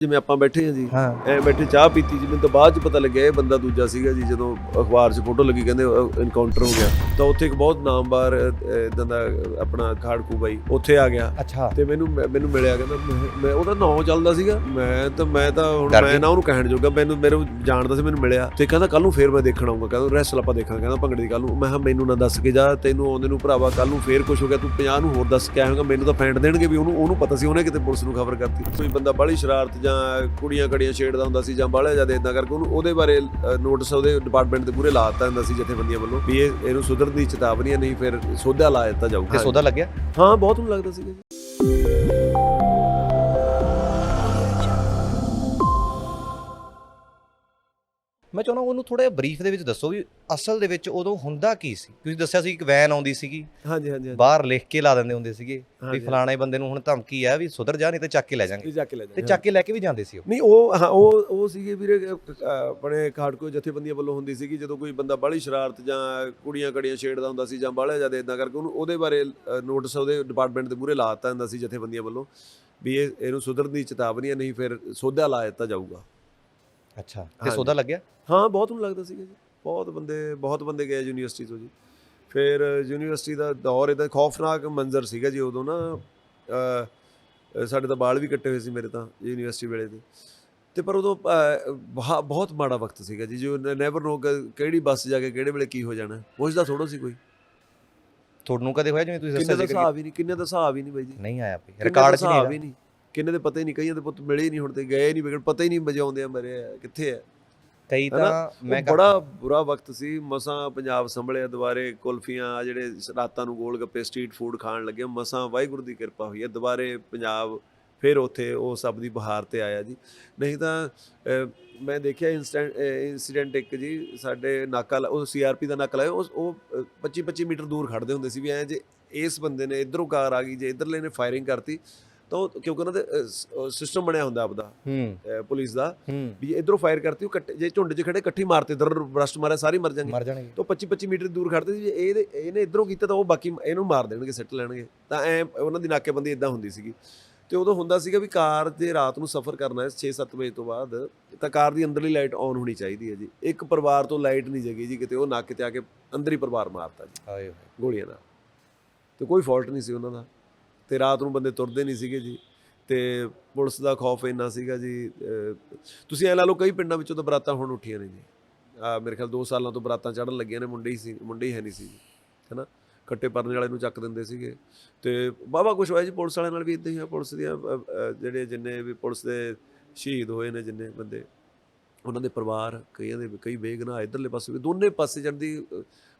ਜਿਵੇਂ ਆਪਾਂ ਬੈਠੇ ਹਾਂ ਜੀ ਹਾਂ। ਐ ਬੈਠੇ ਚਾਹ ਪੀਤੀ ਜੀ ਮੈਨੂੰ ਤਾਂ ਬਾਅਦ ਚ ਪਤਾ ਲੱਗਿਆ ਇਹ ਬੰਦਾ ਦੂਜਾ ਸੀਗਾ ਜੀ ਜਦੋਂ ਅਖਬਾਰ 'ਚ ਫੋਟੋ ਲੱਗੀ ਕਹਿੰਦੇ ਐਨਕਾਊਂਟਰ ਹੋ ਗਿਆ। ਤਾਂ ਉੱਥੇ ਇੱਕ ਬਹੁਤ ਨਾਮਵਾਰ ਇਦਾਂ ਦਾ ਆਪਣਾ ਖਾੜਕੂ ਬਾਈ ਉੱਥੇ ਆ ਗਿਆ। ਅੱਛਾ। ਤੇ ਮੈਨੂੰ ਮੈਨੂੰ ਮਿਲਿਆ ਕਹਿੰਦਾ ਮੈਂ- ਉਹਦਾ ਨਾਂ ਚੱਲਦਾ ਸੀਗਾ। ਮੈਂ ਤਾਂ ਮੈਂ ਤਾਂ ਹੁਣ ਮੈਂ? ਨਾ ਉਹਨੂੰ ਕਹਿਣ ਜੋਗਾ ਮੈਨੂੰ ਮੇਰੇ ਜਾਣਦਾ ਸੀ ਮੈਨੂੰ ਮਿਲਿਆ। ਤੇ ਕਹਿੰਦਾ ਕੱਲ ਨੂੰ ਫੇਰ ਮੈਂ ਦੇਖਣ ਆਉਂਗਾ ਕਹਿੰਦਾ ਰੈਸਲ ਆਪਾਂ ਦੇਖਾਂਗੇ ਕਹਿੰਦਾ ਭੰਗੜੇ ਦੀ ਕੱਲ ਨੂੰ। ਮੈਂ ਕਿਹਾ ਮੈਨੂੰ ਨਾ ਦੱਸ ਕੇ ਜਾ ਤੈਨੂੰ ਆਉਂਦੇ ਨੂੰ ਭਰਾਵਾ ਕੱਲ ਨੂੰ ਫੇਰ ਕੁਝ ਹੋ ਗਿਆ ਤੂੰ 50 ਨੂੰ ਹੋਰ ਦੱਸ ਕੇ ਆਏਗਾ ਮੈਨੂੰ ਤਾਂ ਫੈਂਟ ਦੇਣਗੇ ਵੀ ਉਹਨੂੰ ਉਹਨੂੰ ਪਤਾ ਸੀ ਉਹਨੇ ਕਿਤੇ ਪੁਲਿਸ ਨੂੰ ਖਬਰ ਕਰਤੀ। ਕੋਈ ਬੰਦਾ ਬਾਹਲੀ ਸ਼ਰਾਰਤ ਜਾਂ ਕੁੜੀਆਂ ਕੜੀਆਂ ਛੇੜਦਾ ਹੁੰਦਾ ਸੀ ਜਾਂ ਬਾਹਲਾ ਜ਼ਿਆਦਾ ਇਦਾਂ ਕਰਕੇ ਉਹਨੂੰ ਉਹਦੇ ਬਾਰੇ ਨੋਟਿਸ ਉਹਦੇ ਡਿਪਾਰਟਮੈਂਟ ਦੇ ਪੂਰੇ ਲਾ ਦਿੱਤਾ ਹੁੰਦਾ ਸੀ ਜਥੇਬੰਦੀਆਂ ਵੱਲੋਂ ਵੀ ਇਹ ਇਹਨੂੰ ਸੁਧਰਨ ਦੀ ਚੇਤਾਵਨੀ ਨਹੀਂ ਫਿਰ ਸੋਧਿਆ ਲਾ ਦਿੱਤਾ ਜਾਊਗਾ ਤੇ ਸੋਦਾ ਲੱਗਿਆ? ਹਾਂ ਬਹੁਤ ਨੂੰ ਲੱਗਦਾ ਸੀਗਾ ਮੈਂ ਚਾਹੁੰਦਾ ਉਹਨੂੰ ਥੋੜਾ ਜਿਹਾ ਬਰੀਫ ਦੇ ਵਿੱਚ ਦੱਸੋ ਵੀ ਅਸਲ ਦੇ ਵਿੱਚ ਉਦੋਂ ਹੁੰਦਾ ਕੀ ਸੀ? ਤੁਸੀਂ ਦੱਸਿਆ ਸੀ ਇੱਕ ਵੈਨ ਆਉਂਦੀ ਸੀਗੀ। ਹਾਂਜੀ ਹਾਂਜੀ ਬਾਹਰ ਲਿਖ ਕੇ ਲਾ ਦਿੰਦੇ ਹੁੰਦੇ ਸੀਗੇ ਵੀ। ਫਲਾਣੇ ਬੰਦੇ ਨੂੰ ਹੁਣ ਧਮਕੀ ਆ ਵੀ ਸੁਧਰ ਜਾ ਨਹੀਂ ਤੇ ਚੱਕ ਕੇ ਲੈ ਜਾਾਂਗੇ ਤੇ ਚੱਕ ਕੇ ਲੈ ਕੇ ਵੀ ਜਾਂਦੇ ਸੀ ਉਹ। ਨਹੀਂ ਉਹ ਹਾਂ ਉਹ ਉਹ ਸੀਗੇ ਵੀਰੇ ਆਪਣੇ ਖਾੜਕੋ ਜਥੇਬੰਦੀਆਂ ਵੱਲੋਂ ਹੁੰਦੀ ਸੀਗੀ ਜਦੋਂ ਕੋਈ ਬੰਦਾ ਬਾਹਲੀ ਸ਼ਰਾਰਤ ਜਾਂ ਕੁੜੀਆਂ ਕੜੀਆਂ ਛੇੜਦਾ ਹੁੰਦਾ ਸੀ ਜਾਂ ਬਾਹਲਾ ਜ਼ਿਆਦਾ ਇਦਾਂ ਕਰਕੇ ਉਹਨੂੰ ਉਹਦੇ ਬਾਰੇ ਨੋਟਿਸ ਉਹਦੇ ਡਿਪਾਰਟਮੈਂਟ ਦੇ ਮੂਰੇ ਲਾ ਦਿੱਤਾ ਹੁੰਦਾ ਸੀ ਜਥੇਬੰਦੀਆਂ ਵੱਲੋਂ ਵੀ ਇਹ ਇਹਨੂੰ ਸੁਧਰਨ ਦੀ ਚੇਤਾਵਨੀ ਨਹੀਂ ਫਿਰ ਸੋਧਿਆ ਲਾ ਦਿੱਤਾ ਜਾਊਗਾ। ਅੱਛਾ। ਤੇ। ਸੋਦਾ ਲੱਗਿਆ? ਹਾਂ ਬਹੁਤ ਨੂੰ ਲੱਗਦਾ ਸੀਗਾ ਜੀ। ਬਹੁਤ ਬੰਦੇ ਬਹੁਤ ਬੰਦੇ ਗਏ ਯੂਨੀਵਰਸਿਟੀ ਤੋਂ ਜੀ। ਫਿਰ ਯੂਨੀਵਰਸਿਟੀ ਦਾ ਦੌਰ ਇਹਦਾ ਖੌਫਨਾਕ ਮੰਜ਼ਰ ਸੀਗਾ ਜੀ ਉਦੋਂ ਨਾ। ਸਾਡੇ ਤਾਂ ਬਾਲ ਵੀ ਕੱਟੇ ਹੋਏ ਸੀ ਮੇਰੇ ਤਾਂ ਯੂਨੀਵਰਸਿਟੀ ਵੇਲੇ ਦੇ। ਤੇ ਪਰ ਉਦੋਂ ਬਹੁਤ ਮਾੜਾ ਵਕਤ ਸੀਗਾ ਜੀ। ਜੋ ਨੈਵਰ ਨੋ ਕਿਹੜੀ ਬੱਸ ਜਾ ਕੇ ਕਿਹੜੇ ਵੇਲੇ ਕੀ ਹੋ ਜਾਣਾ। ਪੁੱਛਦਾ ਥੋੜਾ ਸੀ ਕੋਈ। ਤੁਹਾਨੂੰ ਕਦੇ ਹੋਇਆ ਜਿਵੇਂ ਤੁਸੀਂ ਕਿੰਨੇ ਦੱਸਿਆ ਦਾ ਸੀ ਹਿਸਾਬ ਹੀ ਨਹੀਂ ਕਿੰਨੇ ਦਾ ਹਿਸਾਬ ਹੀ ਨਹੀਂ ਬਾਈ ਜੀ। ਨਹੀਂ ਆਇਆ ਵੀ ਕਿੰਨੇ ਦਾ ਰਿਕਾਰਡ 'ਚ ਨਹੀਂ ਹੀ ਨਹੀਂ। ਕਿੰਨੇ ਦੇ ਪਤਾ ਹੀ ਨਹੀਂ ਕਈਆਂ ਦੇ ਪੁੱਤ ਮਿਲੇ ਹੀ ਨਹੀਂ ਹੁਣ ਤੇ ਗਏ ਨਹੀਂ ਵਿਗੜ ਪਤਾ ਹੀ ਨਹੀਂ ਵਜਾਉਂਦੇ ਆ ਮਰੇ ਆ, ਕਿੱਥੇ ਆ ਕਈ? ਤਾਂ ਮੈਂ ਬੜਾ ਬੁਰਾ ਵਕਤ ਸੀ ਮਸਾਂ ਪੰਜਾਬ ਸੰਭਲਿਆ ਦੁਬਾਰੇ ਕੁਲਫੀਆਂ ਆਹ ਜਿਹੜੇ ਰਾਤਾਂ ਨੂੰ ਗੋਲ ਗੱਪੇ ਸਟਰੀਟ ਫੂਡ ਖਾਣ ਲੱਗੇ ਮਸਾਂ ਵਾਹਿਗੁਰੂ ਦੀ ਕਿਰਪਾ ਹੋਈ ਹੈ ਦੁਬਾਰੇ ਪੰਜਾਬ ਫਿਰ ਉੱਥੇ ਉਹ ਸਭ ਦੀ ਬਹਾਰ ਤੇ ਆਇਆ ਜੀ ਨਹੀਂ ਤਾਂ ਮੈਂ ਦੇਖਿਆ ਇਨਸੀਡੈਂਟ ਇਨਸੀਡੈਂਟ ਇੱਕ ਜੀ ਸਾਡੇ ਨਾਕਾ ਉਹ ਸੀਆਰਪੀ ਦਾ ਨਾਕਾ ਲਾਇਆ ਉਹ ਉਹ 25 25 ਮੀਟਰ ਦੂਰ ਖੜਦੇ ਹੁੰਦੇ ਸੀ ਵੀ ਐ ਜੇ ਇਸ ਬੰਦੇ ਨੇ ਇਧਰੋਂ ਕਾਰ ਆ ਗਈ ਜੇ ਇਧਰਲੇ ਨੇ ਫਾਇਰਿੰਗ ਕਰਤੀ ਤਾਂ ਉਹ ਕਿਉਂਕਿ ਉਹਨਾਂ ਦੇ ਸਿਸਟਮ ਬਣਿਆ ਹੁੰਦਾ ਆਪਦਾ ਪੁਲਿਸ ਦਾ ਵੀ ਇਧਰੋਂ ਫਾਇਰ ਕਰਤੀ ਉਹ ਕੱਟੇ ਜੇ ਝੁੰਡ 'ਚ ਖੜੇ ਇਕੱਠੀ ਮਾਰਤੇ ਦਰ ਬਰਸਟ ਮਾਰਿਆ ਸਾਰੇ ਮਰ ਜਾਣਗੇ। ਤਾਂ 25 25 ਮੀਟਰ ਦੂਰ ਖੜਦੇ ਸੀ ਜੇ ਇਹਦੇ ਇਹਨੇ ਇਧਰੋਂ ਕੀਤਾ ਤਾਂ ਉਹ ਬਾਕੀ ਇਹਨੂੰ ਮਾਰ ਦੇਣਗੇ ਸਿੱਟ ਲੈਣਗੇ। ਤਾਂ ਐ ਉਹਨਾਂ ਦੀ ਨਾਕੇਬੰਦੀ ਇਦਾਂ ਹੁੰਦੀ ਸੀਗੀ। ਤੇ ਉਦੋਂ ਹੁੰਦਾ ਸੀਗਾ ਵੀ ਕਾਰ ਦੇ ਰਾਤ ਨੂੰ ਸਫ਼ਰ ਕਰਨਾ ਹੈ 6-7 ਵਜੇ ਤੋਂ ਬਾਅਦ ਤਾਂ ਕਾਰ ਦੀ ਅੰਦਰਲੀ ਲਾਈਟ ਆਨ ਹੋਣੀ ਚਾਹੀਦੀ ਹੈ ਜੀ। ਇੱਕ ਪਰਿਵਾਰ ਤੋਂ ਲਾਈਟ ਨਹੀਂ ਜਗੀ ਜੀ ਕਿਤੇ ਉਹ ਨਾਕੇ ਤੇ ਆ ਕੇ ਅੰਦਰ ਹੀ ਪਰਿਵਾਰ ਮਾਰਤਾ ਜੀ। ਆਏ ਹੋਏ। ਗੋਲੀਆਂ ਨਾਲ। ਤੇ ਕੋਈ ਫਾਲਟ ਨਹੀਂ ਸੀ ਉਹਨਾਂ ਦਾ। ਤੇ ਰਾਤ ਨੂੰ ਬੰਦੇ ਤੁਰਦੇ ਨਹੀਂ ਸੀਗੇ ਜੀ। ਤੇ ਪੁਲਿਸ ਦਾ ਖੌਫ ਇੰਨਾ ਸੀਗਾ ਜੀ ਤੁਸੀਂ ਐ ਲਾ ਲਓ ਕਈ ਪਿੰਡਾਂ ਵਿੱਚੋਂ ਤਾਂ ਬਰਾਤਾਂ ਹੁਣ ਉੱਠੀਆਂ ਨੇ ਜੀ। ਆ ਮੇਰੇ ਖਿਆਲ 2 ਸਾਲਾਂ ਤੋਂ ਬਰਾਤਾਂ ਚੜਨ ਲੱਗੀਆਂ ਨੇ, ਮੁੰਡੇ ਹੀ ਸੀ, ਮੁੰਡੇ ਹੀ ਹੈ ਨਹੀਂ ਸੀ ਜੀ, ਹੈਨਾ? ਖੱਟੇ ਪਰਨੇ ਵਾਲੇ ਨੂੰ ਚੱਕ ਦਿੰਦੇ ਸੀਗੇ। ਤੇ ਬਾਬਾ ਕੁਛ ਹੋਇਆ ਜੀ ਪੁਲਿਸ ਵਾਲਿਆਂ ਨਾਲ ਵੀ ਇਦਾਂ ਹੀ ਆ ਪੁਲਿਸ ਦੀਆਂ ਜਿਹੜੇ ਜਿੰਨੇ ਵੀ ਪੁਲਿਸ ਦੇ ਸ਼ਹੀਦ ਹੋਏ ਨੇ ਜਿੰਨੇ ਬੰਦੇ, ਉਹਨਾਂ ਦੇ ਪਰਿਵਾਰ, ਕਈਆਂ ਦੇ ਕਈ ਬੇਗਨਾਹ ਇਧਰਲੇ ਪਾਸੇ ਵੀ, ਦੋਨੇ ਪਾਸੇ ਜਾਂਦੀ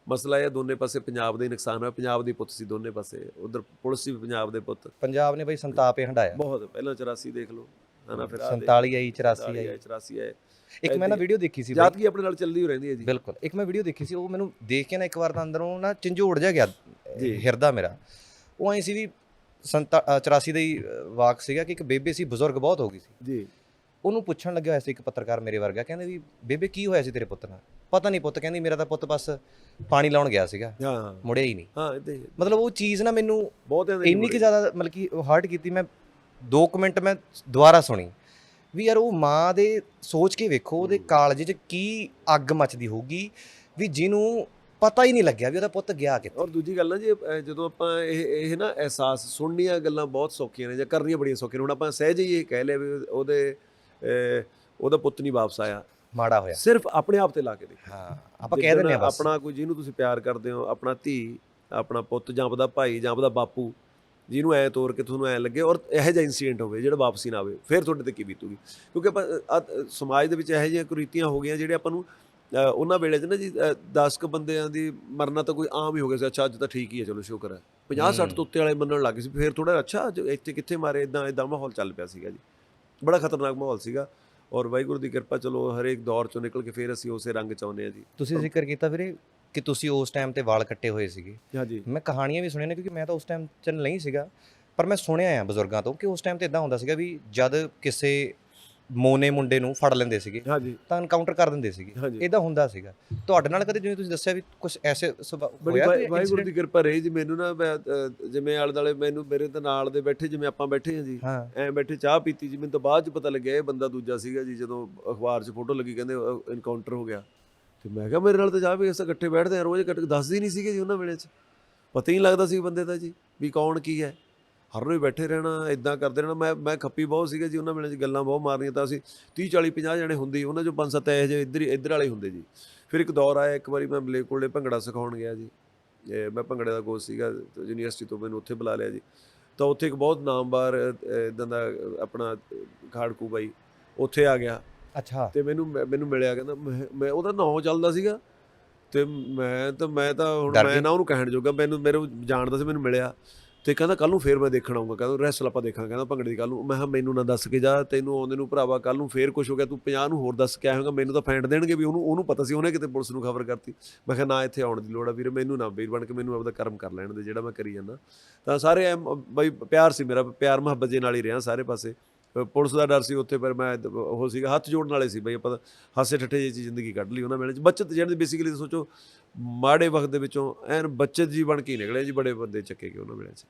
ਮਸਲਾ ਇਹ ਦੋਨੇ ਪਾਸੇ ਪੰਜਾਬ ਦਾ ਨੁਕਸਾਨ ਹੋਇਆ ਪੰਜਾਬ ਦੀ ਪੁੱਤ ਸੀ ਦੋਨੇ ਪਾਸੇ ਉਧਰ ਪੁਲਿਸ ਵੀ ਪੰਜਾਬ ਦੇ ਪੁੱਤ। ਪੰਜਾਬ ਨੇ ਬਈ ਸੰਤਾਪ ਹੀ ਹੰਡਾਇਆ। ਬਹੁਤ ਪਹਿਲਾਂ 84 ਦੇਖ ਲਓ ਹਨਾ ਫਿਰ ਆਹ ਦੇਖ, 47 ਆਈ 84 ਆਈ 84 ਆਏ। ਇੱਕ ਮੈਂ ਨਾ ਵੀਡੀਓ ਦੇਖੀ ਸੀ ਜਾਤ ਕੀ ਆਪਣੇ ਨਾਲ ਚੱਲਦੀ ਹੋ ਰਹਿੰਦੀ ਹੈ ਜੀ। ਬਿਲਕੁਲ ਇੱਕ ਮੈਂ ਵੀਡੀਓ ਦੇਖੀ ਸੀ ਉਹ ਮੈਨੂੰ ਦੇਖ ਕੇ ਨਾ ਇੱਕ ਵਾਰ ਤਾਂ ਅੰਦਰੋਂ ਨਾ ਝੰਜੋੜ ਜਾ। ਗਿਆ। ਹਿਰਦਾ ਮੇਰਾ। ਉਹ ਐਂ ਸੀ ਵੀ ਸੰਤਾ- ਅ, 84 ਦਾ ਹੀ ਵਾਕ ਸੀਗਾ ਕਿ ਇੱਕ ਬੇਬੇ ਸੀ ਬਜ਼ੁਰਗ ਬਹੁਤ ਹੋ ਗਈ ਸੀ। ਜੀ। ਉਹਨੂੰ ਪੁੱਛਣ ਲੱਗਿਆ ਹੋਇਆ ਸੀ ਇੱਕ ਪੱਤਰਕਾਰ ਮੇਰੇ ਵਰਗਾ ਕਹਿੰਦੇ ਵੀ ਬੇਬੇ ਕੀ ਹੋਇਆ ਸੀ ਤੇਰੇ ਪੁੱਤ ਨਾਲ? ਪਤਾ ਨਹੀਂ ਪੁੱਤ ਕਹਿੰਦੀ ਮੇਰਾ ਤਾਂ ਪੁੱਤ ਬਸ ਪਾਣੀ ਲਾਉਣ ਗਿਆ ਸੀਗਾ। ਹਾਂ। ਮੁੜਿਆ ਹੀ ਨਹੀਂ। ਹਾਂ ਇਦਾਂ ਹੀ। ਮਤਲਬ ਉਹ ਚੀਜ਼ ਨਾ ਮੈਨੂੰ ਬਹੁਤ ਇੰਨੀ ਕਿ ਜ਼ਿਆਦਾ ਮਤਲਬ ਕਿ ਹਰਟ ਕੀਤੀ ਮੈਂ 2 ਮਿੰਟ ਮੈਂ ਦੁਬਾਰਾ ਸੁਣੀ ਵੀ ਯਾਰ ਉਹ ਮਾਂ ਦੇ ਸੋਚ ਕੇ ਵੇਖੋ ਉਹਦੇ ਕਾਲਜ 'ਚ ਕੀ ਅੱਗ ਮੱਚਦੀ ਹੋਊਗੀ ਵੀ ਜਿਹਨੂੰ ਪਤਾ ਹੀ ਨਹੀਂ ਲੱਗਿਆ ਵੀ ਉਹਦਾ ਪੁੱਤ ਗਿਆ ਕਿੱਥੇ। ਔਰ ਦੂਜੀ ਗੱਲ ਨਾ ਜੀ ਜਦੋਂ ਆਪਾਂ ਇਹ ਇਹ ਨਾ ਅਹਿਸਾਸ ਸੁਣਨੀਆਂ ਗੱਲਾਂ ਬਹੁਤ ਸੌਖੀਆਂ ਨੇ ਜਾਂ ਕਰਨੀਆਂ ਬੜੀਆਂ ਸੌਖੀਆਂ ਨੇ। ਹੁਣ ਆਪਾਂ ਸਹਿਜ ਹੀ ਇਹ ਕਹਿ ਲਿਆ ਵੀ ਉਹਦੇ ਉਹਦਾ ਪੁੱਤ ਨਹੀਂ ਵਾਪਸ ਆਇਆ। ਮਾੜਾ ਹੋਇਆ। ਸਿਰਫ ਆਪਣੇ ਆਪ ਤੇ ਲਾ ਕੇ ਦੇਖੋ। ਹਾਂ ਆਪਾਂ ਕਹਿ ਦਿੰਦੇ ਆ ਬਸ। ਆਪਣਾ ਕੋਈ ਜਿਹਨੂੰ ਤੁਸੀਂ ਪਿਆਰ ਕਰਦੇ ਹੋ ਆਪਣਾ ਧੀ ਆਪਣਾ ਪੁੱਤ ਜਾਂ ਆਪਦਾ ਭਾਈ ਜਾਂ ਆਪਦਾ ਬਾਪੂ ਜਿਹਨੂੰ ਐ ਤੋਰ ਕੇ ਤੁਹਾਨੂੰ ਐ ਲੱਗੇ ਔਰ ਇਹੋ ਜਿਹਾ ਇਨਸੀਡੈਂਟ ਹੋਵੇ ਜਿਹੜਾ ਵਾਪਸੀ ਨਾ ਆਵੇ ਫਿਰ ਤੁਹਾਡੇ ਤੇ ਕੀ ਬੀਤੂਗੀ? ਕਿਉਂਕਿ ਆਪਾਂ ਸਮਾਜ ਦੇ ਵਿੱਚ ਇਹੋ ਜਿਹੀਆਂ ਕੁਰੀਤੀਆਂ ਹੋ ਗਈਆਂ ਜਿਹੜੇ ਆਪਾਂ ਨੂੰ ਉਹਨਾਂ ਵੇਲੇ 'ਚ ਨਾ ਜੀ 10 ਕ ਬੰਦਿਆਂ ਦੀ ਮਰਨਾ ਤਾਂ ਕੋਈ ਆਮ ਹੀ ਹੋ ਗਿਆ ਸੀ। ਅੱਛਾ ਅੱਜ ਤਾਂ ਠੀਕ ਹੀ ਹੈ ਚਲੋ ਸ਼ੁਕਰ ਹੈ। 50 60 ਤੋਂ ਉੱਤੇ ਵਾਲੇ ਮੰਨਣ ਲੱਗ ਗਏ ਸੀ। ਫਿਰ ਥੋੜਾ ਅੱਛਾ ਅੱਜ ਇੱਥੇ ਕਿੱਥੇ ਮਾਰੇ ਇਦਾਂ ਇਦਾਂ ਮਾਹੌਲ ਚੱਲ ਪਿਆ ਸੀਗਾ ਜੀ। ਬੜਾ ਖਤਰਨਾਕ ਮਾਹੌਲ ਸੀਗਾ। ਔਰ ਵਾਹਿਗੁਰੂ ਦੀ ਕਿਰਪਾ ਚਲੋ ਹਰੇਕ ਦੌਰ ਚੋਂ ਨਿਕਲ ਕੇ ਫਿਰ ਅਸੀਂ ਉਸੇ ਰੰਗ ਚ ਆਉਂਦੇ ਆ ਜੀ। ਤੁਸੀਂ ਜ਼ਿਕਰ ਕੀਤਾ ਵੀਰੇ ਕਿ ਤੁਸੀਂ ਉਸ ਟਾਈਮ ਤੇ ਵਾਲ ਕੱਟੇ ਹੋਏ ਸੀਗੇ। ਹਾਂਜੀ ਮੈਂ ਕਹਾਣੀਆਂ ਵੀ ਸੁਣੀਆਂ ਨੇ ਕਿਉਂਕਿ ਮੈਂ ਤਾਂ ਉਸ ਟਾਈਮ ਚ ਨਹੀਂ ਸੀਗਾ। ਪਰ ਮੈਂ ਸੁਣਿਆ ਆ ਬਜ਼ੁਰਗਾਂ ਤੋਂ ਕਿ ਉਸ ਟਾਈਮ ਤੇ ਇਦਾਂ ਹੁੰਦਾ ਸੀਗਾ ਵੀ ਜਦ ਕਿਸੇ ਮੋਨੇ ਮੁੰਡੇ ਨੂੰ ਫੜ ਲੈਂਦੇ ਸੀਗੇ ਹਾਂਜੀ। ਤਾਂ ਐਨਕਾਊਂਟਰ ਕਰ ਦਿੰਦੇ ਸੀਗੇ। ਇਦਾਂ ਹੁੰਦਾ ਸੀਗਾ। ਤੁਹਾਡੇ ਨਾਲ ਕਦੇ ਜਿਵੇਂ ਤੁਸੀਂ ਦੱਸਿਆ ਵੀ ਕੁਝ ਐਸੇ ਹੋਇਆ ਵਾਹਿਗੁਰੂ ਦੀ? ਕਿਰਪਾ ਰਹੀ ਜੀ ਮੈਨੂੰ ਨਾ ਜਿਵੇਂ ਆਲੇ ਦੁਆਲੇ ਮੈਨੂੰ ਮੇਰੇ ਤਾਂ ਨਾਲ ਦੇ ਬੈਠੇ ਜਿਵੇਂ ਆਪਾਂ ਬੈਠੇ ਹਾਂ ਜੀ ਹਾਂ। ਐ ਬੈਠੇ ਚਾਹ ਪੀਤੀ ਜੀ ਮੈਨੂੰ ਤਾਂ ਬਾਅਦ ਚ ਪਤਾ ਲੱਗਿਆ ਇਹ ਬੰਦਾ ਦੂਜਾ ਸੀਗਾ ਜੀ ਜਦੋਂ ਅਖਬਾਰ 'ਚ ਫੋਟੋ ਲੱਗੀ ਕਹਿੰਦੇ ਇਨਕਾਊਂਟਰ ਹੋ ਗਿਆ। ਤੇ ਮੈਂ ਕਿਹਾ ਮੇਰੇ ਨਾਲ ਤਾਂ ਚਾਹ ਵੀ ਅਸੀਂ ਇਕੱਠੇ ਬੈਠਦੇ ਆ ਰੋਜ਼ ਇਕੱਠੇ ਦੱਸਦੇ ਹੀ ਨਹੀਂ ਸੀਗੇ ਜੀ ਉਹਨਾਂ ਵੇਲੇ 'ਚ। ਪਤਾ ਹੀ ਨਹੀਂ ਲੱਗਦਾ ਸੀ ਬੰਦੇ ਦਾ ਜੀ ਵੀ ਕੌਣ ਕੀ ਹੈ। ਹਰ ਰੋਜ਼ ਬੈਠੇ ਰਹਿਣਾ ਇਦਾਂ ਕਰਦੇ ਰਹਿਣਾ। ਮੈਂ ਮੈਂ ਖੱਪੀ ਬਹੁਤ ਸੀਗਾ ਜੀ ਉਹਨਾਂ ਵੇਲੇ 'ਚ ਗੱਲਾਂ ਬਹੁਤ ਮਾਰਨੀਆਂ ਤਾਂ ਅਸੀਂ 30 40 50 ਜਣੇ ਹੁੰਦੇ ਉਹਨਾਂ ਚੋਂ ਪੰਜ ਸੱਤ ਇਹੋ ਜਿਹੇ ਇੱਧਰ ਇੱਧਰ ਵਾਲੇ ਹੁੰਦੇ ਜੀ। ਫਿਰ ਇੱਕ ਦੌਰ ਆਇਆ ਇੱਕ ਵਾਰੀ ਮੈਂ ਮਲੇਕੋਲੇ ਭੰਗੜਾ ਸਿਖਾਉਣ ਗਿਆ ਜੀ। ਮੈਂ ਭੰਗੜੇ ਦਾ ਕੋਚ ਸੀਗਾ ਯੂਨੀਵਰਸਿਟੀ ਤੋਂ ਮੈਨੂੰ ਉੱਥੇ ਬੁਲਾ ਲਿਆ ਜੀ। ਤਾਂ ਉੱਥੇ ਇੱਕ ਬਹੁਤ ਨਾਮਵਾਰ ਇਦਾਂ ਦਾ ਆਪਣਾ ਖਾੜਕੂ ਬਾਈ ਉੱਥੇ ਆ ਗਿਆ। ਅੱਛਾ। ਤੇ ਮੈਨੂੰ ਮੈਨੂੰ ਮਿਲਿਆ ਕਹਿੰਦਾ ਮੈਂ ਉਹਦਾ ਨਾਂ ਚੱਲਦਾ ਸੀਗਾ। ਤੇ ਮੈਂ ਤਾਂ ਮੈਂ ਤਾਂ ਹੁਣ ਮੈਂ? ਨਾ ਉਹਨੂੰ ਕਹਿਣ ਜੋਗਾ ਮੈਨੂੰ ਮੇਰੇ ਜਾਣਦਾ ਸੀ ਮੈਨੂੰ ਮਿਲਿਆ। ਤੇ ਕਹਿੰਦਾ ਕੱਲ ਨੂੰ ਫੇਰ ਮੈਂ ਦੇਖਣ ਆਉਂਗਾ ਕਹਿੰਦਾ ਰੈਸਲ ਆਪਾਂ ਦੇਖਾਂਗੇ, ਕਹਿੰਦਾ ਭੰਗੜੇ ਦੀ ਕੱਲ ਨੂੰ। ਮੈਂ ਕਿਹਾ, ਮੈਨੂੰ ਨਾ ਦੱਸ ਕੇ ਜਾ, ਤੈਨੂੰ ਆਉਂਦੇ ਨੂੰ ਭਰਾਵਾ ਕੱਲ ਨੂੰ ਫੇਰ ਕੁਝ ਹੋ ਗਿਆ, ਤੂੰ 50 ਨੂੰ ਹੋਰ ਦੱਸ ਕੇ ਆਏਗਾ ਮੈਨੂੰ ਤਾਂ ਫੈਂਟ ਦੇਣਗੇ ਵੀ ਉਹਨੂੰ ਉਹਨੂੰ ਪਤਾ ਸੀ, ਉਹਨੇ ਕਿਤੇ ਪੁਲਿਸ ਨੂੰ ਖਬਰ ਕਰਤੀ। ਮੈਂ ਕਿਹਾ, ਨਾ, ਇੱਥੇ ਆਉਣ ਦੀ ਲੋੜ ਆ ਵੀਰ, ਮੈਨੂੰ ਨਾ, ਵੀਰ ਬਣ ਕੇ ਮੈਨੂੰ ਆਪਦਾ ਕਰਮ ਕਰ ਲੈਣ ਦੇ, ਜਿਹੜਾ ਮੈਂ ਕਰੀ ਜਾਂਦਾ। ਤਾਂ ਸਾਰੇ ਐਂ ਬਈ ਪਿਆਰ ਸੀ ਮੇਰਾ, ਪਿਆਰ ਮੁਹੱਬਤ ਜੇ ਨਾਲ ਹੀ ਰਿਹਾ ਸਾਰੇ ਪਾਸੇ। ਪੁਲਿਸ ਦਾ ਡਰ ਸੀ ਉੱਥੇ, ਪਰ ਮੈਂ ਉਹ ਸੀਗਾ, ਹੱਥ ਜੋੜਨ ਵਾਲੇ ਸੀ ਬਈ ਆਪਾਂ ਤਾਂ ਹਾਸੇ ਠੱਠੇ ਜਿਹੀ ਜ਼ਿੰਦਗੀ ਕੱਢ ਲਈ ਉਹਨਾਂ ਵੇਲੇ 'ਚ। ਬੱਚਤ ਜਿਹੜੀ ਬੇਸਿਕਲੀ ਸੋਚੋ, ਮਾੜੇ ਵਕਤ ਦੇ ਵਿੱਚੋਂ ਐਨ ਬੱਚਤ ਜੀ ਬਣ ਕੇ ਹੀ ਨਿਕਲੇ ਜੀ ਬੜੇ ਬੰਦੇ ਚੱਕੇ ਗਏ ਉਹਨਾਂ ਵੇਲੇ 'ਚ।